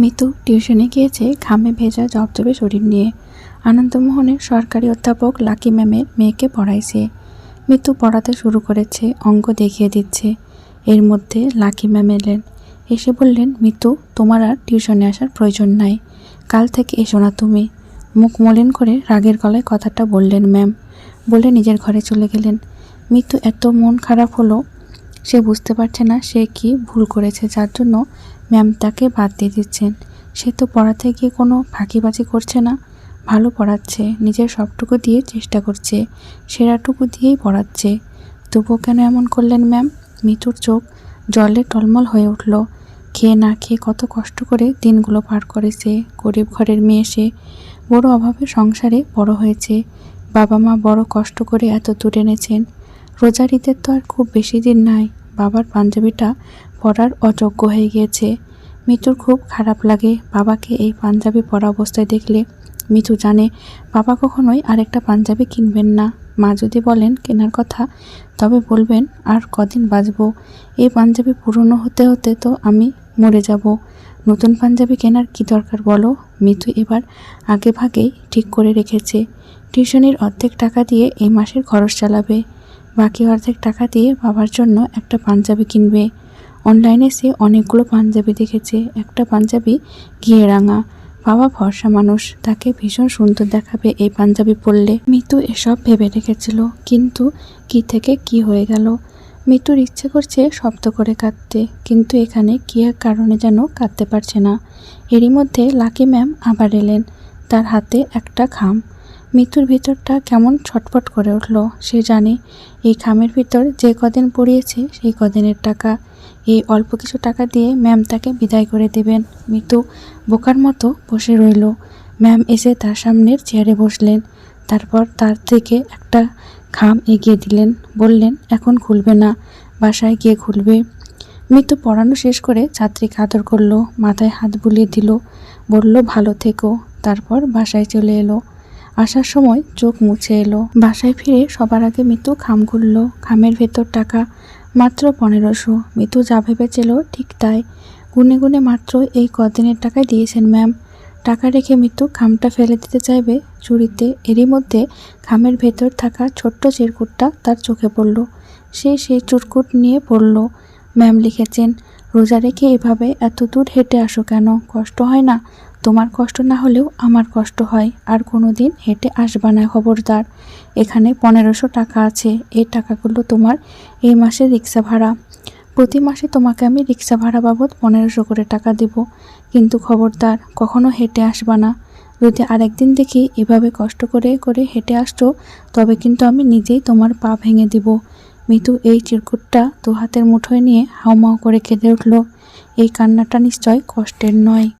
মিতু টিউশনে গিয়েছে ঘামে ভেজা জবজবে শরীর নিয়ে। আনন্দমোহনের সরকারি অধ্যাপক লাকি ম্যামের মেয়েকে পড়াইছে। মিতু পড়াতে শুরু করেছে, অঙ্ক দেখিয়ে দিচ্ছে। এর মধ্যে লাকি ম্যাম এলেন। এসে বললেন, মিতু, তোমার আর টিউশনে আসার প্রয়োজন নাই। কাল থেকে এসো না তুমি। মুখ মলিন করে রাগের গলায় কথাটা বললেন ম্যাম। বলে নিজের ঘরে চলে গেলেন। মিতু এত মন খারাপ হলো সে বুঝতে পারছে না সে কি ভুল করেছে, যার জন্য ম্যাম তাকে বাদ দিয়ে দিচ্ছেন। সে তো পড়াতে গিয়ে কোনো ফাঁকিবাজি করছে না, ভালো পড়াচ্ছে, নিজের সবটুকু দিয়ে চেষ্টা করছে, সেরাটুকু দিয়েই পড়াচ্ছে। তবুও কেন এমন করলেন ম্যাম? মিতুর চোখ জলে টলমল হয়ে উঠল। খেয়ে না খেয়ে কত কষ্ট করে দিনগুলো পার করেছে, গরিব ঘরের মেয়ে সে। বড় অভাবে সংসারে বড় হয়েছে। বাবা মা বড় কষ্ট করে এত দূর এনেছেন। রোজার ঈদের তো আর খুব বেশি দিন নাই। বাবার পাঞ্জাবিটা পরার অযোগ্য হয়ে গিয়েছে। মিতুর খুব খারাপ লাগে। বাবাকে এই পাঞ্জাবি পরা অবস্থায় দেখলে মিতু জানে, বাবা কখনোই আরেকটা পাঞ্জাবি কিনবেন না। মা যদি বলেন কেনার কথা, তবে বলবেন, আর কদিন বাঁচবো? এই পাঞ্জাবি পুরনো হতে হতে তো আমি মরে যাব। নতুন পাঞ্জাবি কেনার কি দরকার বলো? মিতু এবার আগে ভাগেই ঠিক করে রেখেছে। টিউশনির অর্ধেক টাকা দিয়ে এই মাসের খরচ চালাবে। বাকি অর্ধেক টাকা দিয়ে বাবার জন্য একটা পাঞ্জাবি কিনবে। অনলাইনে সে অনেকগুলো পাঞ্জাবি দেখেছে। একটা পাঞ্জাবি ঘিয়ে রাঙা। বাবা ভরসা মানুষ, তাকে ভীষণ সুন্দর দেখাবে এই পাঞ্জাবি পরলে। মিতু এসব ভেবে রেখেছিল, কিন্তু কি থেকে কি হয়ে গেল? মিতুর ইচ্ছে করছে শব্দ করে কাঁদতে, কিন্তু এখানে কি এক কারণে যেন কাঁদতে পারছে না। এরই মধ্যে লাকি ম্যাম আবার এলেন, তার হাতে একটা খাম। মিতুর ভিতরটা কেমন ছটফট করে উঠল, সে জানে। এই খামের ভিতর যে কদিন পড়িয়েছে, সেই কদিনের টাকা। এই অল্প কিছু টাকা দিয়ে ম্যাম তাকে বিদায় করে দেবেন। মিতু বোকার মতো বসে রইল। ম্যাম এসে তার সামনের চেয়ারে বসলেন। তারপর তার থেকে একটা খাম এগিয়ে দিলেন। বললেন, এখন খুলবে না, বাসায় গিয়ে খুলবে। মিতু পড়ানো শেষ করে ছাত্রীকে আদর করল, মাথায় হাত বুলিয়ে দিল। বলল, ভালো থেকো। তারপর বাসায় চলে এলো। আসার সময় চোখ মুছে এলো। বাসায় ফিরে সবার আগে মিতু খাম খুললো। খামের ভেতর টাকা মাত্র পনেরোশো। মিতু যা ভেবেছিল ঠিক তাই। গুনে গুনে মাত্র এই কদিনের টাকায় দিয়েছেন ম্যাম। টাকা রেখে মিতু খামটা ফেলে দিতে চাইবে চুরিতে, এরই মধ্যে খামের ভেতর থাকা ছোট্ট চিরকুটটা তার চোখে পড়ল। সে সেই চুরকুট নিয়ে পড়ল। ম্যাম লিখেছেন, রোজা রেখে এভাবে এত দূর হেঁটে আসো কেন? কষ্ট হয় না? তোমার কষ্ট না হলেও আমার কষ্ট হয়, আর কোনো দিন হেঁটে আসবা না খবরদার। এখানে পনেরোশো টাকা আছে, এই টাকাগুলো তোমার এই মাসের রিক্সা ভাড়া। প্রতি মাসে তোমাকে আমি রিক্সা ভাড়া বাবদ পনেরোশো করে টাকা দেব। কিন্তু খবরদার, কখনো হেঁটে আসবা না। যদি আরেকদিন দেখি এভাবে কষ্ট করে করে হেঁটে আসছো, তবে কিন্তু আমি নিজেই তোমার পা ভেঙে দিব। মিতু এই চিরকুটটা দু হাতের মুঠোয় নিয়ে হাউমাউ করে কেঁদে উঠল। এই কান্নাটা নিশ্চয় কষ্টের নয়।